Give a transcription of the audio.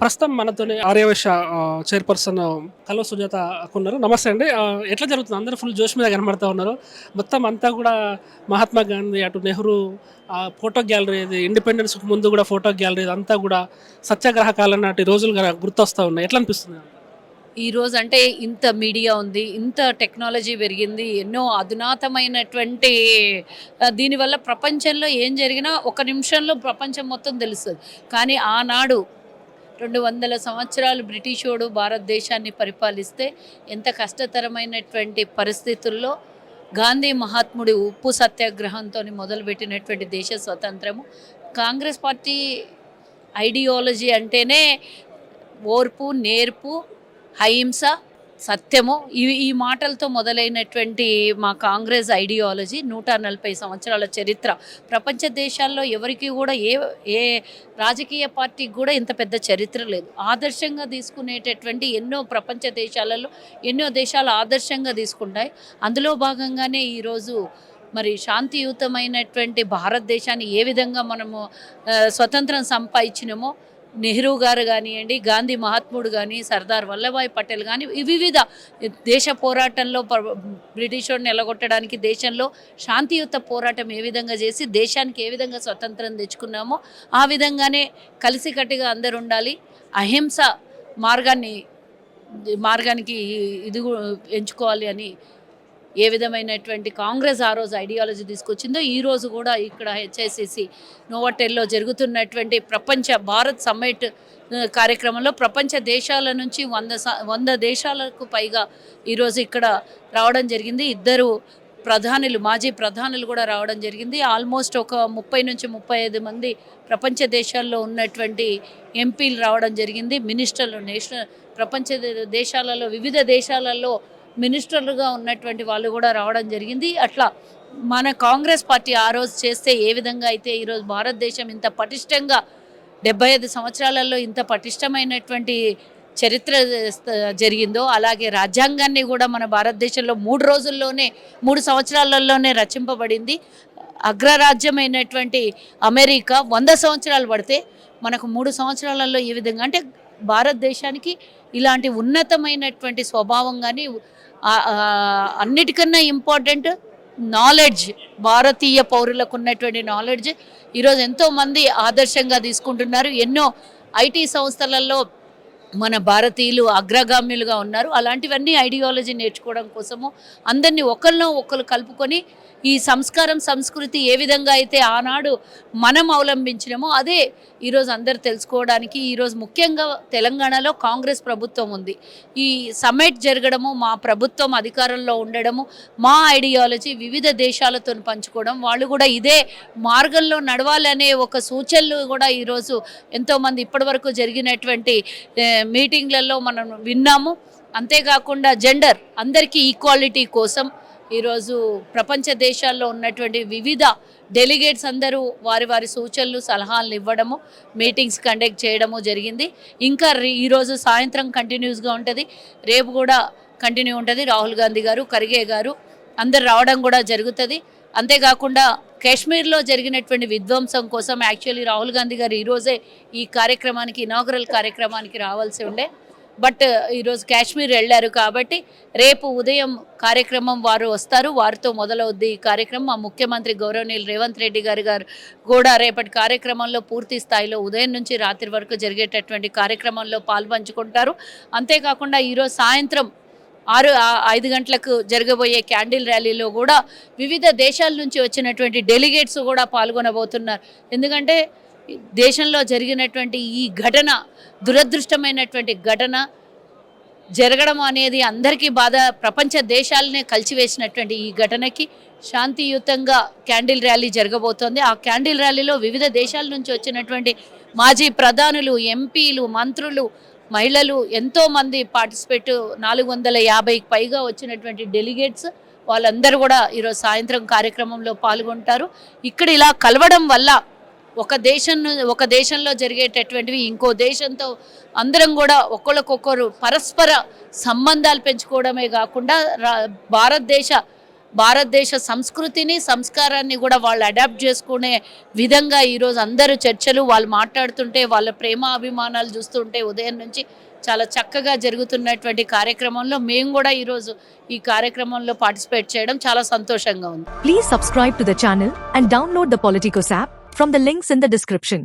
ప్రస్తుతం మనతోని ఆర్యవేశ చైర్పర్సన్ కల్వ సుజాత ఉన్నారు నమస్తే అండి. ఎట్లా జరుగుతుంది? అందరూ ఫుల్ జోష్ మీద కనబడతా ఉన్నారు. మొత్తం అంతా కూడా మహాత్మా గాంధీ అటు నెహ్రూ ఆ ఫోటో గ్యాలరీ ఇది ఇండిపెండెన్స్ ముందు కూడా ఫోటో గ్యాలరీ అంతా కూడా సత్యాగ్రహ కాలం నాటి రోజులు గుర్తొస్తా ఉన్నాయి. ఎట్లా అనిపిస్తుంది ఈరోజు అంటే ఇంత మీడియా ఉంది ఇంత టెక్నాలజీ పెరిగింది ఎన్నో అధునాతమైనటువంటి దీనివల్ల ప్రపంచంలో ఏం జరిగినా ఒక నిమిషంలో ప్రపంచం మొత్తం తెలుస్తుంది. కానీ ఆనాడు రెండు వందల సంవత్సరాలు బ్రిటిషోడు భారతదేశాన్ని పరిపాలిస్తే ఎంత కష్టతరమైనటువంటి పరిస్థితుల్లో గాంధీ మహాత్ముడి ఉప్పు సత్యాగ్రహంతో మొదలుపెట్టినటువంటి దేశ స్వతంత్రము. కాంగ్రెస్ పార్టీ ఐడియాలజీ అంటేనే ఓర్పు నేర్పు అహింస సత్యము ఇవి ఈ మాటలతో మొదలైనటువంటి మా కాంగ్రెస్ ఐడియాలజీ నూట నలభై సంవత్సరాల చరిత్ర. ప్రపంచ దేశాల్లో ఎవరికి కూడా ఏ ఏ రాజకీయ పార్టీకి కూడా ఇంత పెద్ద చరిత్ర లేదు. ఆదర్శంగా తీసుకునేటటువంటి ఎన్నో ప్రపంచ దేశాలలో ఎన్నో దేశాలు ఆదర్శంగా తీసుకుంటాయి. అందులో భాగంగానే ఈరోజు మరి శాంతియుతమైనటువంటి భారతదేశాన్ని ఏ విధంగా మనము స్వతంత్రం సంపాదించినామో నెహ్రూ గారు కానివ్వండి గాంధీ మహాత్ముడు కానీ సర్దార్ వల్లభాయ్ పటేల్ కానీ వివిధ దేశ పోరాటంలో ప- బ్రిటిష్ వాడిని ఎలగొట్టడానికి దేశంలో శాంతియుత పోరాటం ఏ విధంగా చేసి దేశానికి ఏ విధంగా స్వతంత్రం తెచ్చుకున్నామో ఆ విధంగానే కలిసికట్టుగా అందరు ఉండాలి అహింస మార్గాన్ని మార్గానికి ఇది ఎంచుకోవాలి అని ఏ విధమైనటువంటి కాంగ్రెస్ ఆ రోజు ఐడియాలజీ తీసుకొచ్చిందో ఈ రోజు కూడా ఇక్కడ హెచ్ఐసిసి నోవాటెల్లో జరుగుతున్నటువంటి ప్రపంచ భారత్ సమ్మిట్ కార్యక్రమంలో ప్రపంచ దేశాల నుంచి వంద స- వంద దేశాలకు పైగా ఈరోజు ఇక్కడ రావడం జరిగింది. ఇద్దరు ప్రధానులు మాజీ ప్రధానులు కూడా రావడం జరిగింది. ఆల్మోస్ట్ ఒక ముప్పై నుంచి ముప్పై ఐదు మంది ప్రపంచ దేశాల్లో ఉన్నటువంటి ఎంపీలు రావడం జరిగింది. మినిస్టర్లు నేషనల్ ప్రపంచ దేశాలలో వివిధ దేశాలలో మినిస్టర్లుగా ఉన్నటువంటి వాళ్ళు కూడా రావడం జరిగింది. అట్లా మన కాంగ్రెస్ పార్టీ ఆ రోజు చేస్తే ఏ విధంగా అయితే ఈరోజు భారతదేశం ఇంత పటిష్టంగా డెబ్బై ఐదు సంవత్సరాలలో ఇంత పటిష్టమైనటువంటి చరిత్ర జరిగిందో అలాగే రాజ్యాంగాన్ని కూడా మన భారతదేశంలో మూడు రోజుల్లోనే మూడు సంవత్సరాలలోనే రచింపబడింది. అగ్రరాజ్యమైనటువంటి అమెరికా వంద సంవత్సరాలు పడితే మనకు మూడు సంవత్సరాలలో ఈ విధంగా అంటే భారతదేశానికి ఇలాంటి ఉన్నతమైనటువంటి స్వభావం కానీ అన్నిటికన్నా ఇంపార్టెంట్ నాలెడ్జ్ భారతీయ పౌరులకు ఉన్నటువంటి నాలెడ్జ్. ఈరోజు ఎంతోమంది ఆదర్శంగా తీసుకుంటున్నారు. ఎన్నో ఐటీ సంస్థలలో మన భారతీయులు అగ్రగామ్యులుగా ఉన్నారు. అలాంటివన్నీ ఐడియాలజీ నేర్చుకోవడం కోసము అందరినీ ఒకరినో ఒకరు కలుపుకొని ఈ సంస్కారం సంస్కృతి ఏ విధంగా అయితే ఆనాడు మనం అవలంబించినామో అదే ఈరోజు అందరు తెలుసుకోవడానికి ఈరోజు ముఖ్యంగా తెలంగాణలో కాంగ్రెస్ ప్రభుత్వం ఉంది. ఈ సమ్మిట్ జరగడము మా ప్రభుత్వం అధికారంలో ఉండడము మా ఐడియాలజీ వివిధ దేశాలతో పంచుకోవడం వాళ్ళు కూడా ఇదే మార్గంలో నడవాలనే ఒక సూచనలు కూడా ఈరోజు ఎంతోమంది ఇప్పటివరకు జరిగినటువంటి మీటింగ్లలో మనం విన్నాము. అంతేకాకుండా జెండర్ అందరికీ ఈక్వాలిటీ కోసం ఈరోజు ప్రపంచ దేశాల్లో ఉన్నటువంటి వివిధ డెలిగేట్స్ అందరూ వారి వారి సూచనలు సలహాలు ఇవ్వడము మీటింగ్స్ కండక్ట్ చేయడము జరిగింది. ఇంకా రి- ఈరోజు సాయంత్రం కంటిన్యూస్గా ఉంటుంది. రేపు కూడా కంటిన్యూ ఉంటుంది. రాహుల్ గాంధీ గారు ఖర్గే గారు అందరు రావడం కూడా జరుగుతుంది. అంతేకాకుండా కాశ్మీర్లో జరిగినటువంటి విధ్వంసం కోసం యాక్చువల్లీ రాహుల్ గాంధీ గారు ఈరోజే ఈ కార్యక్రమానికి ఇనాగరల్ కార్యక్రమానికి రావాల్సి ఉండే. బట్ ఈరోజు కాశ్మీర్ వెళ్ళారు కాబట్టి రేపు ఉదయం కార్యక్రమం వారు వస్తారు. వారితో మొదలవుద్ది ఈ కార్యక్రమం. మా ముఖ్యమంత్రి గౌరవనీయులు రేవంత్ రెడ్డి గారు గారు కూడా రేపటి కార్యక్రమంలో పూర్తి స్థాయిలో ఉదయం నుంచి రాత్రి వరకు జరిగేటటువంటి కార్యక్రమంలో పాల్పంచుకుంటారు. అంతేకాకుండా ఈరోజు సాయంత్రం ఆరు ఐదు గంటలకు జరగబోయే క్యాండిల్ ర్యాలీలో కూడా వివిధ దేశాల నుంచి వచ్చినటువంటి డెలిగేట్స్ కూడా పాల్గొనబోతున్నారు. ఎందుకంటే దేశంలో జరిగినటువంటి ఈ ఘటన దురదృష్టమైనటువంటి ఘటన జరగడం అనేది అందరికీ బాధ ప్రపంచ దేశాలనే కలిసివేసినటువంటి ఈ ఘటనకి శాంతియుతంగా క్యాండిల్ ర్యాలీ జరగబోతోంది. ఆ క్యాండిల్ ర్యాలీలో వివిధ దేశాల నుంచి వచ్చినటువంటి మాజీ ప్రధానులు ఎంపీలు మంత్రులు మహిళలు ఎంతోమంది పార్టిసిపేట్ నాలుగు వందల యాభైకి పైగా వచ్చినటువంటి డెలిగేట్స్ వాళ్ళందరూ కూడా ఈరోజు సాయంత్రం కార్యక్రమంలో పాల్గొంటారు. ఇక్కడ ఇలా కలవడం వల్ల ఒక దేశం ను- ఒక దేశంలో జరిగేటటువంటివి ఇంకో దేశంతో అందరం కూడా ఒకరికొకరు పరస్పర సంబంధాలు పెంచుకోవడమే కాకుండా రా- భారతదేశ భారతదేశ సంస్కృతిని సంస్కారాన్ని కూడా వాళ్ళు అడాప్ట్ చేసుకునే విధంగా ఈరోజు అందరూ చర్చలు వాళ్ళు మాట్లాడుతుంటే వాళ్ళ ప్రేమ అభిమానాలు చూస్తుంటే ఉదయం నుంచి చాలా చక్కగా జరుగుతున్నటువంటి కార్యక్రమంలో మేము కూడా ఈరోజు ఈ కార్యక్రమంలో పార్టిసిపేట్ చేయడం చాలా సంతోషంగా ఉంది. Please subscribe to the channel and download the Politicos app from the links in the description